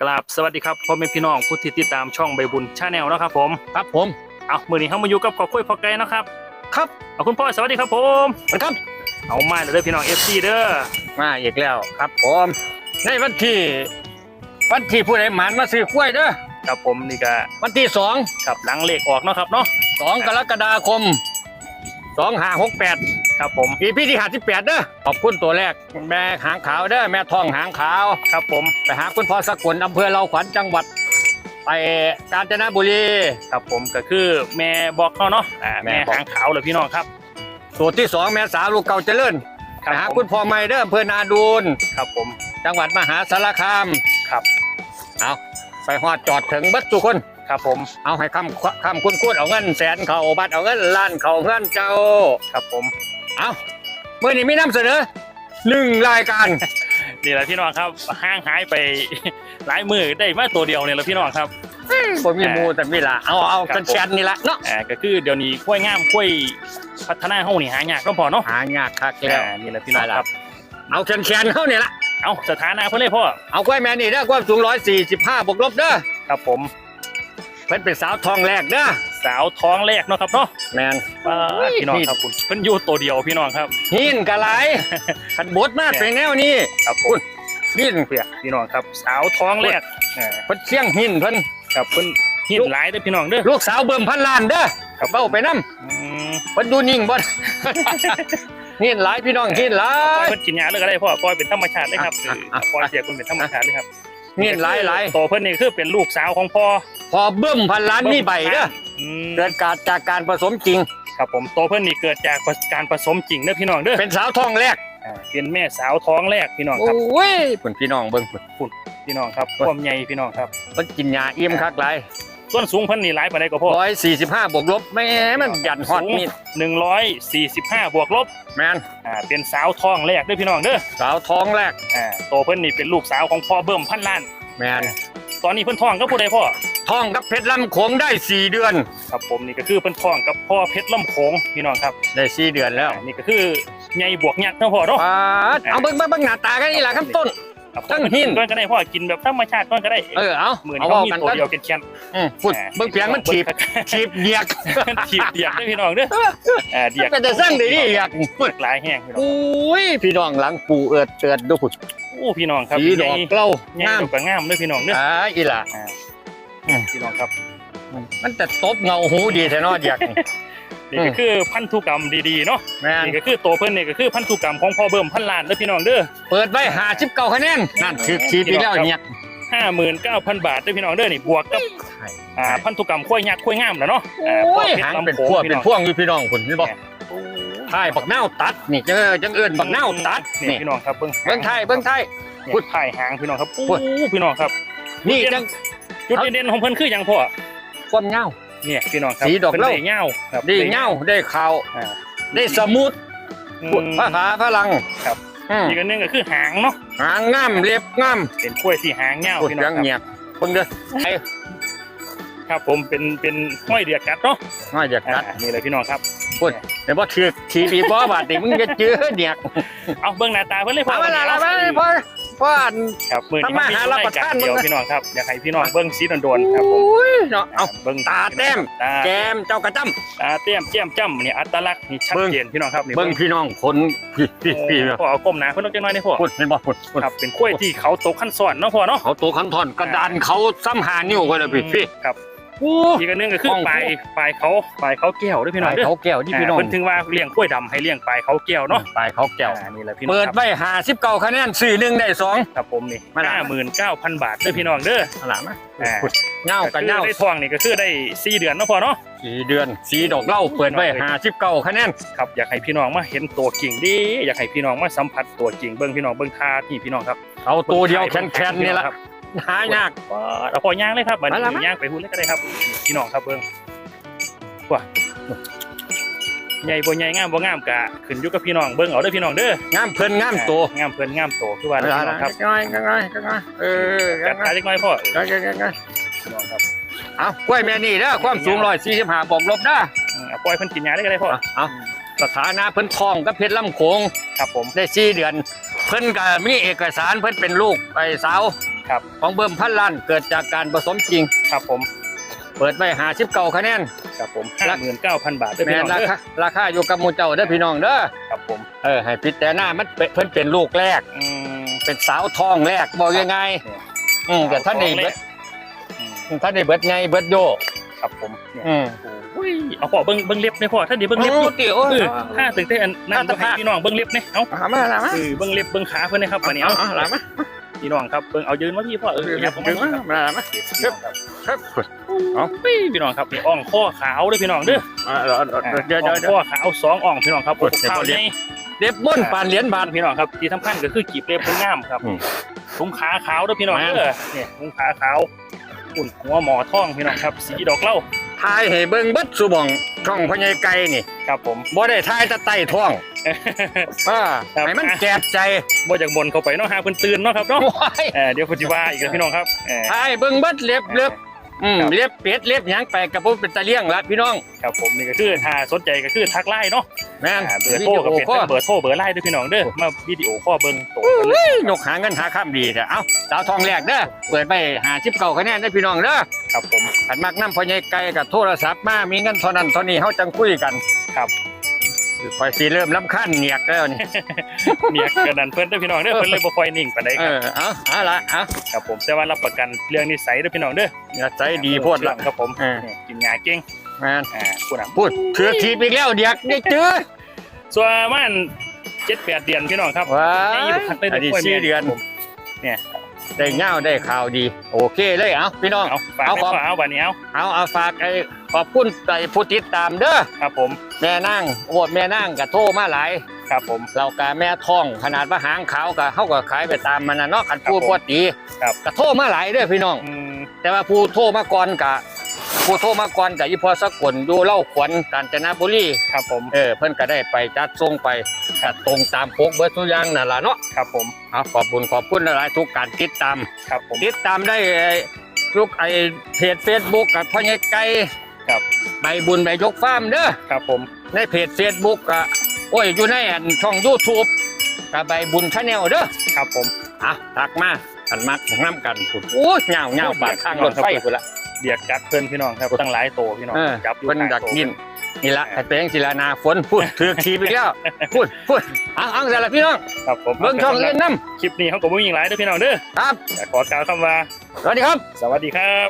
กราบสวัสดีครับพ่อแม่พี่น้องผู้ที่ติดตามช่องใบบุญชาแนลนะครับผมครับผมเอามือนี้เข้ามาอยู่กับขอคุยพอไกลนะครับครับเอาคุณพ่อสวัสดีครับผมสวัสดีครับเอามาเด้อพี่น้องเอฟซีเด้อมาอีกแล้วครับผมในวันที่วันที่ผู้ใดหมานมาซื้อกล้วยเด้อครับผมนี่ก็วันที่สองครับหลังเลขออกเนาะครับเนาะสองกรกฎาคมสองห้าหกแปด ครับผมอีพีที่ห้าสิบแปดเด้อขอบคุณตัวแรก แม่หางขาวเด้อแม่ทองหางขาวครับผมไปหาคุณพ่อสกุลอำเภอเราขวัญจังหวัดไปกาญจนบุรีครับผมก็คือแม่บอกเขาเนาะอ่าแม่แม่บอกหางขาวเลยพี่น้องครับสูตรที่สองแม่สาวลูกเก่าเจริญคไปรับหาผมคุณพ่อไม่เด้ออำเภอนาดูนครับผม จังหวัดมหาสารคามครับเอาไปฮอดจอดถึงเบัดทุกคนครับผมเอาให้คำคำคุณคูดเอาเงินแสนเขาบัตรเอาเงินล้านเขาเงินเจ้าครับผม เอาเมื่อนี้มีนำเสนอหนึ่งรายการ นี่แหละพี่น้องครับห่างหายไปหลายมือได้มาตัวเดียวเนี่ยแหละพี่น้องครับผมมีหมูแต่มีละเอาเอาครับกันแชนนี่ละเนาะอ่าก็คือเดี๋ยวนี้กล้วยงามกล้วยพัฒนาเฮานี่หายากก็พอเนาะหายากคักแล้วอ่านี่แหละพี่น้องครับ เอาแชนแชนเขาเนี่ยละเอาสถานะเพื่อนเลยพ่อเอากล้วยแม่นี่เด้อความสูงร้อยสี่สิบห้าบวกลบเด้อครับผมเพิ่นเป็นสาวทองแรกเด้อ สาวท้องแรกเนาะครับเนาะแมนอ่าพี่น้องครับคุณเพิ่นอยู่ตัวเดียวพี่น้องครับหินกะไหลขันบดมาเป็นแนวนี้ครับผมหินเพื่อพี่น้องครับ สาวท้องแรกอ่าเพิ่นเสี่ยงหินเพิ่นครับเพิ่นหินหลายเด้อพี่น้องเด้อลูกสาวเบิ่มพันล้านเด้อครับเบ้าไปน้อืมำเพิ่นดูนิ่งบ่หินหลายพี่น้องหินหลาปล่อยยเพิ่นกินยาเลยก็ได้พ่อปล่อยเป็นธรรมชาติเลยครับอะอะปล่อยเสียคุณเป็นธรรมชาติเลยครับ หินหลายหลายโตเพิ่นนี่คือเป็นลูกสาวของพ่อพอเบิ่มพันล้านมีใบเด้ออืมเกิดการจากการผสมจริง ครับผมโตเพิ่นนี่เกิดจากการผสมจริงเด้อพี่น้องเด้อเป็นสาวทองแรกอ่าเป็นแม่สาวท้องแรกพี่น้องครับโอ้ยเพิ่นพี่น้องเบิ่งเพิ่นพี่น้องครับความใหญ่พี่น้องครับเพิ่นกินยาอิ่มคักหลาย ส่วนสูงเพิ่นนี่หลายปานใดก็พ่อ145บวกลบแม่มันยันฮอตมีดหนึ่งร้อยสี่สิบห้าบวกลบแมนอ่าเป็นสาวท้องแรกเด้อพี่น้องเด้อสาวทองแรกอ่าโตเพิ่นนี่เป็นลูกสาวของพ่อเบิ่มพันล้าน แมนตอนนี้เพิ่นท้องก็ผู้ใดพ่อทองกับเพชรลำโขงได้4เดือน ครับผมนี่ก็คือเพิ่นท้องกับพ่อเพชรลำโขงพี่น้องครับได้4เดือนแล้วอ่านี่ก็คือใหญ่บวกยักษ์เนาะพ่อเนาะปาดเอาเบิ่งเบิ่งเบิ่งหน้าตากันนี่ล่ะขั้นต้น ครับตั้งหิน ก้อนก็ได้พ่อกินแบบธรรมชาติก้อนก็ได้เออเอามือเอานี้เขาเว้ามีกันตัวกันเดียวเกลียนอืมพูดเบิ่งเพียงมันถีบถีบเหยียกถีบเดียกเด้อพี่น้องเด้ออ่าเดียกก็จะสร้างได้ดีเหยียกพูดหลายแห้งพี่น้องอุ้ยพี่น้องหลังปูเอิดเตือดดูพุ่นโอ้พี่น้องครับสีดอกเกล้าใหญ่งามดอกก็งามเด้อพี่น้องเด้ออ่าอีหล่ะ พี่น้องครับ มันจะตบเงาหูดีแท้เนาะเหยียกนี่ ก็คือพันธุกรรมดีๆเนาะแม่นนี่ก็คือโตเพิ่นนี่ก็คือพันธุกรรมของพ่อเบิ่มพันล้านเด้อพี่น้องเด้อ เปิดไว้59คะแนนนั่นคือขีดอีกแล้วเนี่ยห้าหมื่นเก้าพันบาทเด้อพี่น้องเด้อนี่บวกกับอ่าพันธุกรรมข้อยยักษ์ข้อยงามแล้วเนาะอ่าโอ้ยพ่อหางพชรเป็นลำโขพวกพี่เป็นน้องพวงอยู่พี่น้องคุณนี่บอกโอ้ท้ายบักเน่าตัดนี่จังเอิ้นจังเอิ้นบักเน่าตัดนี่นี่พี่น้องครับเบิ่งเบิ้งไทยเบิ้งไทยเนี่ยพูดถ่ายหางพี่น้องครับโอ้พูดพี่น้องครับ นี่จังจุดเด่นๆของเพิ่นคือหยังพ่อความเงา เนี่ยพี่น้องครับสีดอกเหล้าพิ่นได้เงาครับได้เงาได้ขาวอ่า ได้สมูทอืม ภาษาฝรั่งครับ อืมอีกอันหนึงก็คือหางเนาะหางงามเล็บงามเป็นกล้วยที่หางเงาพูดพี่น้ยัองครับงเงียบเบิ่งเด้อไอ้ครับ ผมเป็นเป็นห้อยเดือดกัดเนาะน้อยอยากอ่ากัดนี่เลยพี่น้องครับพูดแต่บ่ถือทีปีบ่บาดนี่มึงจะเจอเนียกเอาเบิ่งหน้าตาเพิ่นเลยพ่อเอาเวลาละไปเอาพอ พออัน ครับมือนี้ทำมาหารับประทาน เดียวมึงนะพี่น้องครับอยากให้พี่น้องเบิ้งสีโดนๆครับผมโอ้ยเนาะเอาเบิ้งตาแต้มตาแกมเจ้ากระจ้ำตาแต้มแจ่มจ้ำนี่อัตลักษณ์นี่ชัดเบิ่งเจนพี่น้องครับนี่เบิ่งพี่น้องคนพี่พี่พี่พ่อเอาก้มหน้าเพิ่นต้องจังน้อยนี่พ่อพูดเป็นบ่พูดพูดครับเป็นกล้วยที่เขาตกขั้นสอนเนาะพ่อเนาะเขาตัวขันทอนกระดานเขาซ้ำหานิ้วกันเลยพี่พี่ครับ โอ้อีกอันหนึงก็คือของปลายปลายเขาปลายเขาแก้วด้วยพี่น้องปลายเด้อเขาแก้วที่พี่น้องเพิ่นถึงว่าเลี้ยงกล้วยดำให้เลี้ยงปลายเขาแก้วเนาะปลายเขาแก้ว อ่านี่แหละพี่น้องเปิดครับไว้หาสิบเก้าคะแนนสี่หนึ่งได้สอง ครับผมนี่มาละ ห้าหมื่นเก้าพันบาทเด้อพี่น้องเด้อ อะไรไหมอ่า เงากันเงาก็คือได้ทองนี่ก็คือได้สี่เดือนเนาะพ่อเนาะ สี่เดือนสีดอกเหล้าเปิดไว้หาสิบเก้าคะแนนครับอยากให้พี่น้องมาเห็นตัวจริงดิอยากให้พี่น้องมาสัมผัสตัวจริงเบิ่งพี่น้องเบิ่งท่าที่พี่น้องครับเอาตัวเดียวแคนๆนี่ละ หายากว้าเอาพอย่างเลยครับบัดมาละนี้มาย่างไปหุ่นเลยก็ได้ครับพี่น้องครับเบิ่งว้าใหญ่บ่ใหญ่งามบ่งามกะขึ้นอยู่กับพี่น้องเบิ่งเอาเด้อพี่น้องเด้องามเพิ่นงามตัวงามเพิ่นงามโตคือว่าเด้อพี่น้องครับง่ายง่ายง่ายเออจัดขาเล็กน้อยพ่อง่ายง่ายง่ายพี่น้องครับเอากล้วยแม่นี่เด้อความสูงร้อยสี่สิบห้าบอกลบเด้ออืมเอาปล่อยเพิ่นกินยาได้ก็ได้พ่อเอาสถานะเพิ่นทองกับเพชรลำโขงครับผมได้สี่เดือน เพิ่นก็มีเอกสารเพิ่นเป็นลูกไปสาว ครับ ของเบิ่มพันล้านเกิดจากการผสมจริง ครับผม เปิดไว้หาชิบเก่าคะแนน ครับผมรัก59,000บาทเด้อแม่พี่นน้องราเด้อคาราคาอยู่กับหมูเจ้าเด้อพี่น้องเด้อ ครับผมเออให้พิจารณามันเป็นเพิ่นเป็นลูกแรก อืม เป็นสาวทองแรกบอกยังไง เนี่ยอืมแต่ท่านนี่เบิดอืม ท่านนี่เบิดไงเบิดโยครับผมเนี่ยอืมโอ้ยเอาพ่อเบิ่งเบิ่งเล็บในพ่อถ้าเดี๋ยวเบิ่งเล็บโอ้ดูติโอ้เออถ้าตึกได้อันนั่นถ้าบ่ให้ถ้า พี่น้องเบิ่งเล็บนี่เอ้าเอามาละมาเออเบิ่งเล็บเบิ่งขาเพิ่นนะครับวันนี้เอาเอาเอาละมา พี่น้องครับเบิ่งเอายืนมาพี่พ่อเอออยากเอาดึมางมามาละมาพี่น้องครับครับเอาพี่น้องครับนี่อ่องข้อขาวเด้อพี่น้องเด้ออ่าเดี๋ยวอ่าเดี๋ยวอ่เดี๋ยวองเดี๋ยวข้อขาวสองอ่องพี่น้องครับกดเดี๋ยวขาวเดี๋ยวใหญ่เด็บบ้นปานเหรียญบาทพี่น้องครับที่สำคัญก็คือกีบเล็บเพิ่นงามครับอืมถุงขาขาวเด้อพี่น้องแม่นเด้อเนี่ยถุงขาขาวอุ่นหัวหมอทองพี่น้องครับสีดอกเหล้า ทายให้เบิ่งเบิดสุบองช่องพญายไก่นี่ครับผม บ่ได้ทายแตะไต้ท้องอ่าครับ ให้มันแจบใจบ่จากบนเข้าไปเนาะหาเพิ่นตื่นเนาะครับเนาะว้ายเออเดี๋ยวเพิ่นสิว่าอีกแล้วพี่น้องครับเออทายเบิ่งเบิดเล็บเล็บ อืมครับ เล็บเป็ดเล็บหยังไปกับบ่เป็นตะเลี้ยงละพี่น้องครับผมนี่ก็คือถ้าสนใจก็คือทักไลน์เนาะแม่นอ่าเบอร์โทรก็เป็นข้อทั้งเบอร์โทรเบอร์ไลน์ด้วยพี่น้องเด้อมาวิดีโอข้อเบิ่งตรงกันเลยเฮ้ยยกหาเงินหาค่ำดีแต่เอ้าสาวทองแรกเด้อเปิดไปหาชิปเก่าคะแนนได้อพี่น้องเด้อครับผม ขันมักน้ำพญายไก่กับโทรศัพท์มามีเงินเท่านั้นเท่านี้เฮาจังคุยกันครับ คอยสิเริ่มลำคันเหนียกแล้วนี่เนี่ยกระนันเพิ่นเด้อพี่น้องเด้อเพิ่นเลยบ่ค่อยนิ่งปานใดเอครับอเอาเอาละเอาครับผมแต่ว่ารับประกันเรื่องนิสัยเด้อพี่น้องเด้ออย่าใจดีโพดละ ครับผมเออนี่กินยาเก่งแม่นอ่าพูดอะพูดถือทีบอีกแล้วเดียกได้เจอส่วนประมัน7-8เดือนพี่น้องครับว้าไอ้ยยี่ปักเลยอันนี้กล้วยสี่แม่เดือน ผมเนี่ย ได้เง่าได้ข่าวดี โอเคเลยเอาพี่น้อง เอาฝากเอาไว้ขอบก่อนเอาบัดนี้เอาเอาเอาฝากไอ้ขอบคุณไอ้ผู้ติดตามเด้อครับผมแม่นั่งโอ้แม่นั่งกับโทรมาหลายครับผม เรากะแม่ท้องขนาดว่าหางขาวกะเฮาก็ขายไปตามมันนะเนาะคันพูดครับผมปกติครับก็โทรมาหลายเด้อพี่น้อง อืมแต่ว่าผู้โทรมาก่อนกะ ผู้โทรมาก่อนกะอีพอสักคนอยู่เล่าขวัญกาญจนบุรีครับผมเออเพิ่นก็ได้ไปจัดส่งไปก็ตรงตามปกเบิดทุกอย่างนั่นล่ะเนาะครับผมเอาขอบคุณขอบคุณหลายๆทุกการติดตามครับผมติดตามได้ไอ้ลูกไอ้เพจ Facebook กับพ่อใหญ่ไก่ครับใบบุญใบยกฟาร์มเด้อครับผมในเพจ Facebook ก็โอ้ยอยู่ในอันช่อง YouTube กับใบบุญชาแนลเด้อครับผมอะทักมากันมักน้ำกันพุ่นโอ้ยเหงาเหงาปากข้างรถไฟพุ่นละ เดียกจัดเพิ่นพี่น้องครับตั้งหลายโตพี่น้องเออจับอยู่เพิ่นข้างอยากโตกินนี่ละให้เป็นศิลานาฝนพูดถือทีไปแล้วพูดพูดเอังอังแต่ละพี่น้องครับผมเบิ่งช่องเล่นน้คลิปนี้เขาก็บ่มีหยังหลายเด้อพี่น้องเด้อำครับแต่ขอกล่าวคำว่าสวัสดีครับ สวัสดีครับ